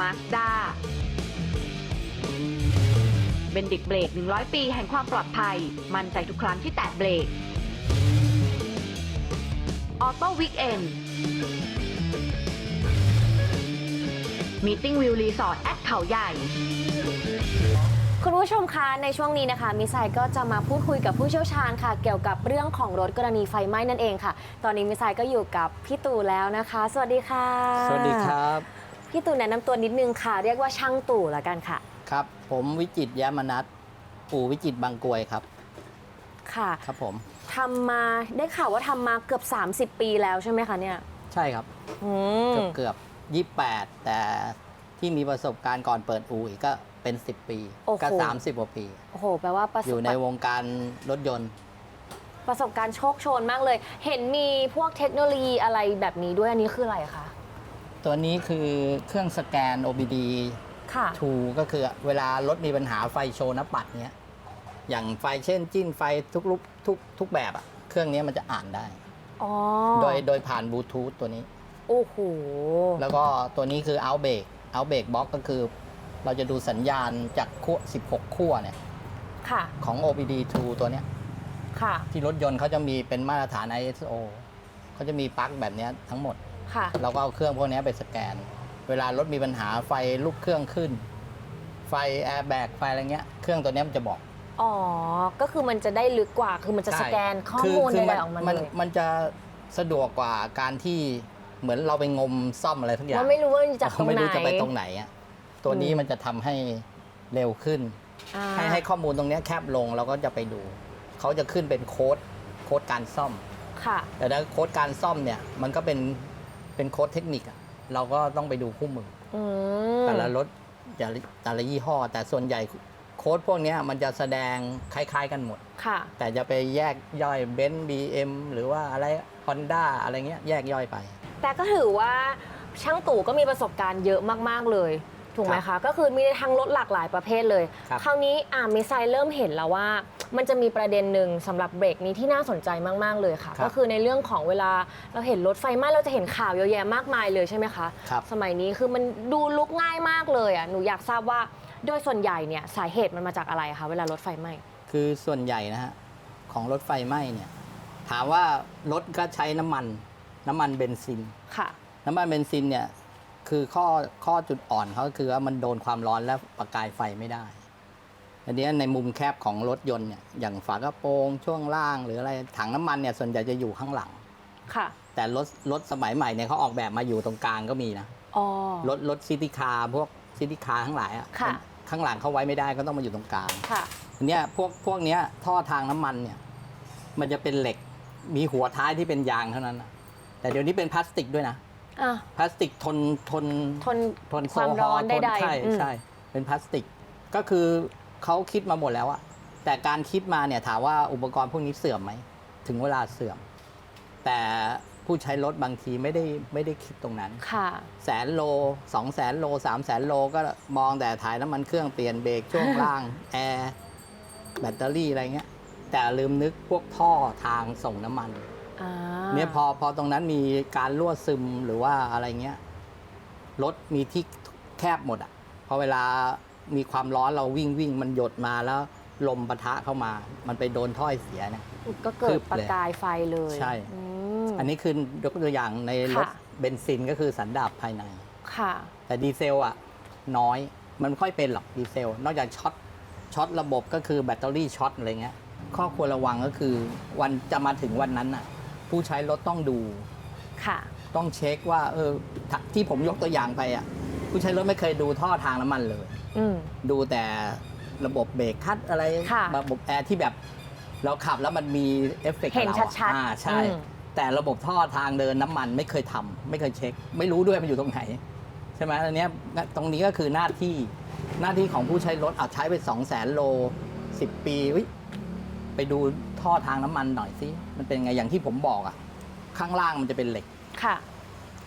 Mazda เบนดิกเบรก 100 ปีแห่งความปลอดภัย มั่นใจทุกครั้งที่แตะเบรก ออโต้วิกเอนมีติ้งวิวรีสอร์ทแอดเขาใหญ่ คุณผู้ชมคะในช่วงนี้นะคะ มิสไซก็จะมาพูดคุยกับผู้เชี่ยวชาญค่ะ เกี่ยวกับเรื่องของรถกรณีไฟไหม้นั่นเองค่ะ ตอนนี้มิสไซก็อยู่กับพี่ตู่แล้วนะคะ สวัสดีค่ะ สวัสดีครับ พี่ตู่แนะนำตัวนิดนึงค่ะ เรียกว่าช่างตู่ละกันค่ะ ครับ ผมวิจิตรยมนัทปู่วิจิตรบางกรวยครับ ค่ะครับผม ทำมาได้ข่าวว่าทำมาเกือบ 30 ปีแล้วใช่ไหมคะเนี่ยใช่ครับ อืมเกือบเกือบยี่แปดแต่ที่มีประสบการณ์ก่อนเปิดอู่อีกก็เป็น 10 ปี ก็ 30กว่าปี โอ้โห แปลว่าประสอบยู่ในวงการรถยนต์ ประสบการณ์โชคโชนมากเลย เห็นมีพวกเทคโนโลยีอะไรแบบนี้ด้วยอันนี้คืออะไรคะ ตัวนี้คือเครื่องสแกน OBD ค่ะ2ก็คือเวลารถมีปัญหาไฟโชว์หน้าปัดเนี้ยอย่างไฟเช่น จิ้นไฟทุกลุกทุกทุกแบบอะเครื่องนี้มันจะอ่านได้ อ๋อโดยโดยผ่านบลูทูธตัวนี้ โอ้โห แล้วก็ตัวนี้คือ Outbreak Outbreak Box ก็คือ เราจะดูสัญญาณจากขั้ว16 ขั้วเนี่ยค่ะ ของ OBD2 ตัวเนี้ยค่ะ ที่รถยนต์เขาจะมีเป็นมาตรฐาน ISO เขาจะมีปลั๊กแบบเนี้ยทั้งหมด ค่ะ เราก็เอาเครื่องพวกเนี้ยไปสแกน เวลารถมีปัญหาไฟลุกเครื่องขึ้น ไฟแอร์แบ็กไฟอะไรเงี้ย เครื่องตัวเนี้ยมันจะบอก อ๋อ ก็คือมันจะได้ลึกกว่า คือมันจะใช่สแกนข้อคืมูลคืใดๆออกมามันเลยมันจะสะดวกกว่าการที่เหมือนเราไปงมซ่อมอะไรทุกอย่างว่าไม่รู้ว่าจะตรงไม่ไหนรู้จะไปตรงไหนอะตัวนี้อืมมันจะทำให้เร็วขึ้นอ่าให้ให้ข้อมูลตรงเนี้ยแคบลงเราก็จะไปดู เขาจะขึ้นเป็นโค้ดโค้ดการซ่อมค่ะ แต่ถ้าโค้ดการซ่อมเนี่ยมันก็เป็น เป็นโค้ดเทคนิคอะเราก็ต้องไปดูคู่มืออือมแต่ละรถแต่ละแต่ละยี่ห้อ แต่ส่วนใหญ่โค้ดพวกเนี้ยมันจะแสดงคล้ายๆกันหมด ค่ะ แต่จะไปแยกย่อยเบนซ์บีเอ็มหรือว่าอะไรฮอนด้าอะไรเงี้ยแยกย่อยไป แต่ก็ถือว่าช่างตู่ก็มีประสบการณ์เยอะมาก ๆ เลย ถูกไหมคะ ก็คือมีทั้งรถหลากหลายประเภทเลย ครับ คราวนี้อ่ามิสไซเริ่มเห็นแล้วว่า มันจะมีประเด็นหนึ่งสำหรับเบรกนี้ที่น่าสนใจมาก ๆ เลยค่ะก็คือในเรื่องของเวลาเราเห็นรถไฟไหม้เราจะเห็นข่าวเยอะแยะมากมายเลยใช่ไหมคะ ครับสมัยนี้คือมันดูลุกง่ายมากเลยอะหนูอยากทราบว่าโดยส่วนใหญ่เนี่ยสาเหตุมันมาจากอะไรคะเวลารถไฟไหม้ คือส่วนใหญ่นะฮะของรถไฟไหม้เนี่ยถามว่ารถก็ใช้น้ำมัน น้ำมันเบนซิน ค่ะ น้ำมันเบนซินเนี่ยคือข้อข้อจุดอ่อนเขาก็คือว่ามันโดนความร้อนและประกายไฟไม่ได้ อันนี้ในมุมแคบของรถยนต์เนี่ยอย่างฝากระโปรงช่วงล่างหรืออะไรถังน้ำมันเนี่ยส่วนใหญ่จะอยู่ข้างหลัง ค่ะ แต่รถรถสมัยใหม่เนี่ยเขาออกแบบมาอยู่ตรงกลางก็มีนะอ๋อ รถรถซิตี้คาร์พวกซิตี้คาร์ทั้งหลายอะค่ะ ข้างหลังเขาไว้ไม่ได้ก็ต้องมาอยู่ตรงกลางค่ะ อันเนี้ยพวกพวกเนี้ยท่อทางน้ำมันเนี่ยมันจะเป็นเหล็กมีหัวท้ายที่เป็นยางเท่านั้นนะแต่เดี๋ยวนี้เป็นพลาสติกด้วยนะอะ พลาสติกทนทน ทน ทนความร้อนโซฮใดทนๆใช่อืม ใช่ เป็นพลาสติก ก็คือ เขาคิดมาหมดแล้วอะแต่การคิดมาเนี่ยถามว่าอุปกรณ์พวกนี้เสื่อมไหมถึงเวลาเสื่อม แต่ผู้ใช้รถบางทีไม่ได้ไม่ได้คิดตรงนั้นค่ะแสนโลสองแสนโลสามแสนโลก็มองแต่ถ่ายน้ำมันเครื่องเปลี่ยนเบรกช่วงล่างแอร์แบตเตอรี่อะไรเงี้ยแต่ลืมนึกพวกท่อทางส่งน้ำมันอ่าเนี่ยพอพอตรงนั้นมีการรั่วซึมหรือว่าอะไรเงี้ยรถมีที่แคบหมดอะพอเวลา มีความร้อนเราวิ่งวิ่งมันหยดมาแล้วลมปะทะเข้ามา มันไปโดนถ้อยเสียเนี่ย ก็เกิคืดบประเลยกายไฟเลยใช่อืมอันนี้คือยกตัวอย่างในรถค่ะเบนซินก็คือสันดาปภายใน ค่ะ แต่ดีเซลอะน้อย มันไม่ค่อยเป็นหรอกดีเซล นอกจากช็อตช็อตระบบก็คือแบตเตอรี่ช็อตอะไรเงี้ย ข้อควรระวังก็คือวันจะมาถึงวันนั้นน่ะ ผู้ใช้รถต้องดู ค่ะ ต้องเช็คว่าเออถ้าที่ผมยกตัวอย่างไปอะ ผู้ใช้รถไม่เคยดูท่อทางน้ำมันเลยอืม ดูแต่ระบบเบรกคัดอะไรค่ะระบบแอร์ที่แบบเราขับแล้วมันมีเอฟเฟกต์เห็นกับเราอะชัดๆอ่าใช่อืมแต่ระบบท่อทางเดินน้ำมันไม่เคยทำไม่เคยเช็ค ไม่รู้ด้วยมันอยู่ตรงไหน ใช่ไหมอันเนี้ยตรงนี้ก็คือหน้าที่หน้าที่ของผู้ใช้รถเอาใช้ไป2 0 0แสนโล 10 ปีเฮ้ยไปดูท่อทางน้ำมันหน่อยสิมันเป็นไงอย่างที่ผมบอกอะข้างล่างมันจะเป็นเหล็กค่ะ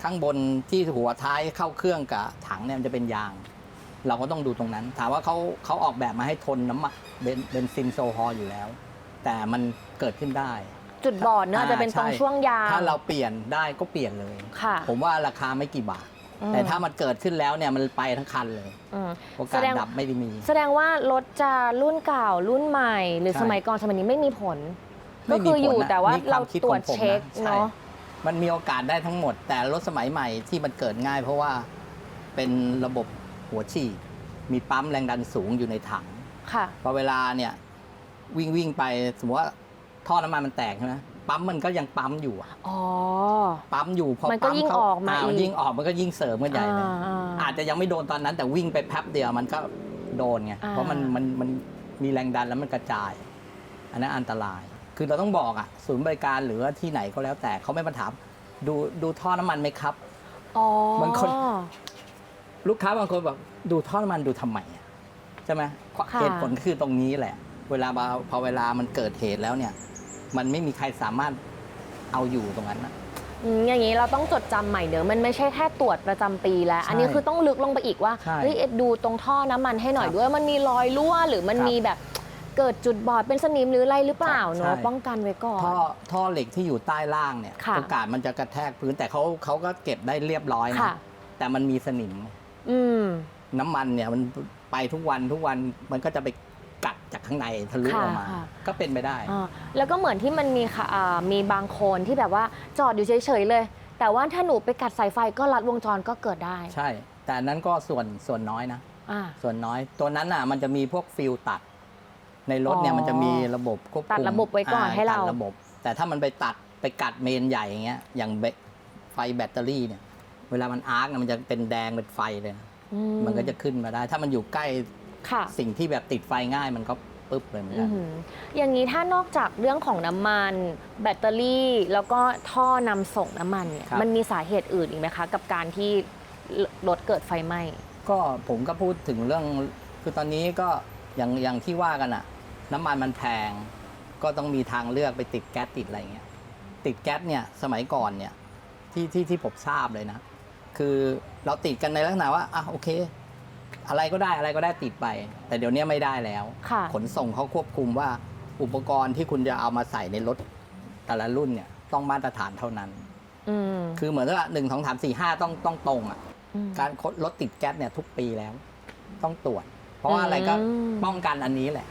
ข้างบนที่หัวท้ายเข้าเครื่องกับถังเนี่ยมันจะเป็นยาง เราก็ต้องดูตรงนั้น ถามว่าเขาเขาออกแบบมาให้ทนน้ำมันเบนเบนซินโซฮอลอยู่แล้ว แต่มันเกิดขึ้นได้ จุดบอดเนอะอ่าจะเป็นตรงใช่ ช่วงยาง ถ้าเราเปลี่ยนได้ก็เปลี่ยนเลย ค่ะผมว่าราคาไม่กี่บาท อืม แต่ถ้ามันเกิดขึ้นแล้วเนี่ยมันไปทั้งคันเลยอืม โอกาแสสดง ดับไม่ได้มี แสดงว่ารถจะรุ่นเก่ารุ่นใหม่ หรือใช่ สมัยก่อนสมัยนี้ไม่มีผลไม่ก็มีคืออยู่ผลนะแต่ว่านี่คเราวามคิดตรวจของผมนะเช็คใช่เนาะ มันมีโอกาสได้ทั้งหมด แต่รถสมัยใหม่ที่มันเกิดง่าย เพราะว่าเป็นระบบ หัวฉีดมีปั๊มแรงดันสูงอยู่ในถังค่ะ พอเวลาเนี่ยวิ่งวิ่งไปสมมติว่าท่อน้ำมันมันแตกใช่ไหมปั๊มมันก็ยังปั๊มอยู่อะอ๋อ ปั๊มอยู่พอมันก็ปั๊มยิ่งเข้ออกมามันอีก ยิ่งออกมันก็ยิ่งเสริมกันใหญ่เลย อ่า อาจจะยังไม่โดนตอนนั้นแต่วิ่งไปแป๊บเดียวมันก็โดนไงอ่า เพราะมันมันมันมีแรงดันแล้วมันกระจาย อันนั้นอันตราย คือเราต้องบอกอะศูนย์บริการหรือว่าที่ไหนก็แล้วแต่เขาไม่มาถามดูดูท่อน้ำมันไหมครับ อ๋อบางคน ลูกค้าบางคนแบบดูท่อน้ำมันดูทำไมอะใช่ไหมค่ะเหตุผลคือตรงนี้แหละ เวลาพอเวลามันเกิดเหตุแล้วเนี่ย มันไม่มีใครสามารถเอาอยู่ตรงนั้นนะอืมอย่างนี้เราต้องจดจำใหม่เด้อมันไม่ใช่แค่ตรวจประจำปีแล้วใช่อันนี้คือต้องลึกลงไปอีกว่าใช่เฮ้ยเอ็ดดูตรงท่อน้ำมันให้หน่อยครับด้วย มันมีรอยรั่วหรือมันครับมีแบบเกิดจุดบอดเป็นสนิมหรืออะไรหรือเปล่าใช่เนาะป้องกันไว้ก่อนท่อท่อเหล็กที่อยู่ใต้ล่างเนี่ยค่ะโอกาสมันจะกระแทกพื้นแต่เขาเขาก็เก็บได้เรียบร้อยนะค่ะแต่มันมีสนิม อืม น้ำมันเนี่ยมันไปทุกวันทุกวันมันก็จะไปกัดจากข้างในทะลุออกมาค่ะ ก็เป็นไปได้ อ่าแล้วก็เหมือนที่มันมีค่ะอ่ามีบางคนที่แบบว่าจอดอยู่เฉยๆเลย แต่ว่าถ้าหนูไปกัดสายไฟก็ลัดวงจรก็เกิดได้ใช่ แต่อันนั้นก็ส่วนส่วนน้อยนะ อ่า ส่วนน้อย ตัวนั้นน่ะมันจะมีพวกฟิลตัด ในรถเนี่ยอ๋อมันจะมีระบบควบคุมตัดระบบไว้ก่อนให้เรา ตัดระบบ แต่ถ้ามันไปตัดไปกัดเมนใหญ่อย่างเงี้ย อย่างเบไฟแบตเตอรี่เนี่ย เวลามันอาร์กมันจะเป็นแดงเป็นไฟเลยนะอืมันก็จะขึ้นมาได้ ถ้ามันอยู่ใกล้ค่ะ สิ่งที่แบบติดไฟง่ายมันก็ปึ๊บเลยเหมือนอืกัอน หืออย่างนี้ถ้านอกจากเรื่องของน้ำมัน แบตเตอรี่ แล้วก็ท่อนำส่งน้ำมันเนี่ย ครับ มันมีสาเหตุอื่นอีกไหมคะ กับการที่รถเกิดไฟไหม้ ก็ผมก็พูดถึงเรื่องคือตอนนี้ก็อย่างอย่างที่ว่ากันอะน้ำมันมันแพง ก็ต้องมีทางเลือกไปติดแก๊สติดอะไรเงี้ยติดแก๊สเนี่ยสมัยก่อนเนี่ยที่ที่ที่ผมทราบเลยนะ คือเราติดกันในลักษณะว่าอะโอเค อะไรก็ได้อะไรก็ได้ติดไป แต่เดี๋ยวนี้ไม่ได้แล้ว ค่ะ ขนส่งเขาควบคุมว่าอุปกรณ์ที่คุณจะเอามาใส่ในรถแต่ละรุ่นเนี่ยต้องมาตรฐานเท่านั้น อืมคือเหมือนว่าหนึ่งสองสามสี่ห้าต้องต้องตรงอะ ม การคดรถติดแก๊สเนี่ยทุกปีแล้ว ต้องตรวจ เพราะว่าอะไรก็อืม ป้องกันอันนี้แหละ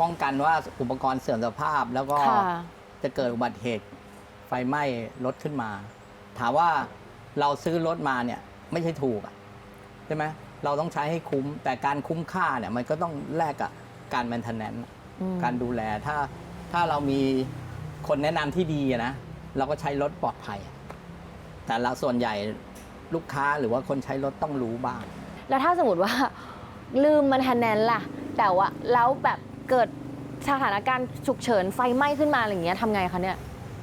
ป้องกันว่าอุปกรณ์เสื่อมสภาพแล้วก็ ค่ะ จะเกิดอุบัติเหตุไฟไหม้รถขึ้นมา ถามว่า เราซื้อรถมาเนี่ยไม่ใช่ถูกอะใช่ไหมเราต้องใช้ให้คุ้ม แต่การคุ้มค่าเนี่ยมันก็ต้องแลกกับการแมนเทนแนนอืมการดูแลถ้าถ้าเรามีคนแนะนำที่ดีอะนะเราก็ใช้รถปลอดภัยอะแต่เราส่วนใหญ่ลูกค้าหรือว่าคนใช้รถต้องรู้บ้าง แล้วถ้าสมมติว่าลืมมันทันแนนล่ะ แต่ว่าแล้วแบบเกิดสถานการณ์ฉุกเฉินไฟไหม้ขึ้นมาอะไรอย่างเงี้ยทำไงคะเนี่ย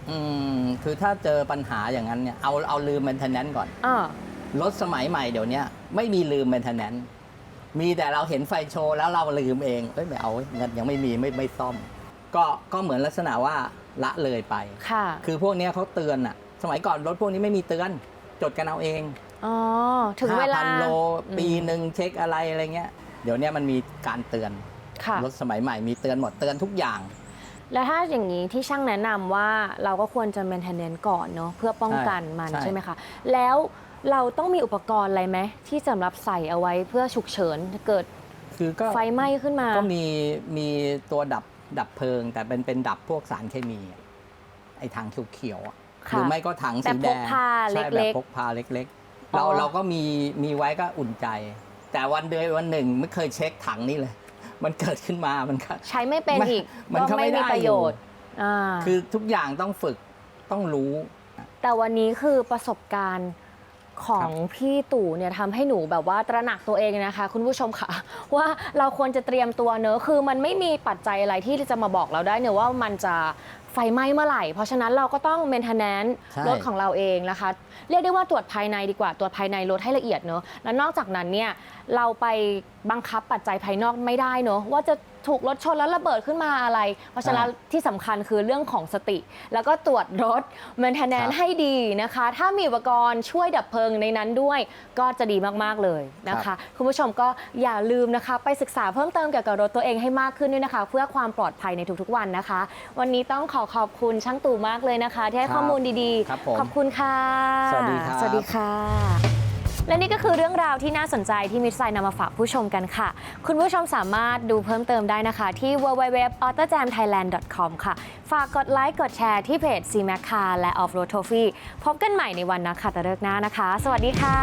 อืมคือถ้าเจอปัญหาอย่างนั้นเนี่ยเอาเอาลืม m ม i เทนแนนก่อน อ่ารถสมัยใหม่เดี๋ยวเนี้ยไม่มีลืม m ม i เทนแนนมีแต่เราเห็นไฟโชว์แล้วเราลืมเองเอ้ยไม่เอาเว้ยงั้นยังไม่มีไม่ไม่ซ่อม ก็ก็เหมือนลักษณะว่าละเลยไป ค่ะ คือพวกเนี้ยเขาเตือนอะสมัยก่อนรถพวกนี้ไม่มีเตือน จดกันเอาเองอ๋อ ถึงเวลา5,000โลอืมปีหนึ่งเช็คอะไรอะไรเงี้ย เดี๋ยวเนี้ยมันมีการเตือน ค่ะ รถสมัยใหม่มีเตือนหมดเตือนทุกอย่าง แล้วถ้าอย่างนี้ที่ช่างแนะนำว่าเราก็ควรจะ maintenance ก่อนเนาะเพื่อป้องกันมันใช่ ใช่ไหมคะแล้วเราต้องมีอุปกรณ์อะไรไหมที่สำหรับใส่เอาไว้เพื่อฉุกเฉินเกิดคือก็ไฟไหม้ขึ้นมา ก็มีมีตัวดับดับเพลิง แต่เป็นเป็นดับพวกสารเคมีอะไอ้ถังเขียวๆอะหค่ะรือไม่ก็ถังแบสีบแดพงกพาใช่เล็กๆแบบพกพาเล็กๆ อ๋อ เราเราก็มีมีไว้ก็อุ่นใจ แต่วันเดือนวันหนึ่งไม่เคยเช็คถังนี่เลย มันเกิดขึ้นมามันก็ใช้ไม่เป็นมันอีกมันก็ก็ไม่ไม่มีได้ประโยชน์อ่าคือทุกอย่างต้องฝึกต้องรู้ แต่วันนี้คือประสบการณ์ ของพี่ตู่เนี่ยทำให้หนูแบบว่าตระหนักตัวเองนะคะ คุณผู้ชมค่ะ ว่าเราควรจะเตรียมตัวเนอะคือมันไม่มีปัจจัยอะไรที่จะมาบอกเราได้เนอะว่ามันจะไฟไหม้เมื่อไหร่ เพราะฉะนั้นเราก็ต้องเมนเทนแนนใช่ รถของเราเองนะคะ เรียกได้ว่าตรวจภายในดีกว่า ตรวจภายในรถให้ละเอียดเนอะแล้วนอกจากนั้นเนี่ยเราไปบังคับปัจจัยภายนอกไม่ได้เนอะว่าจะ ถูกรถชนแล้วระเบิดขึ้นมาอะไร เพราะฉะนั้นที่สำคัญคือเรื่องของสติ แล้วก็ตรวจรถเมนเทนแนนครับ ให้ดีนะคะ ถ้ามีอุปกรณ์ช่วยดับเพลิงในนั้นด้วย ก็จะดีมากๆเลยนะคะ คุณผู้ชมก็อย่าลืมนะคะ ไปศึกษาเพิ่มเติมเกี่ยวกับรถตัวเองให้มากขึ้นด้วยนะคะ เพื่อความปลอดภัยในทุกๆวันนะคะ วันนี้ต้องขอขอบคุณช่างตู่มากเลยนะคะ ที่ให้ครับข้อมูลดีครับผมขอบคุณค่ะ สวัสดีครับ สวัสดีค่ะ และนี่ก็คือเรื่องราวที่น่าสนใจที่มิตรไซน์นำมาฝากผู้ชมกันค่ะ คุณผู้ชมสามารถดูเพิ่มเติมได้นะคะที่ www.autojamthailand.com ค่ะ ฝากกดไลค์กดแชร์ที่เพจ c m a c คาและ Off Road Trophy พบกันใหม่ในวันนักขัตฤกษ์หน้านะคะ สวัสดีค่ะ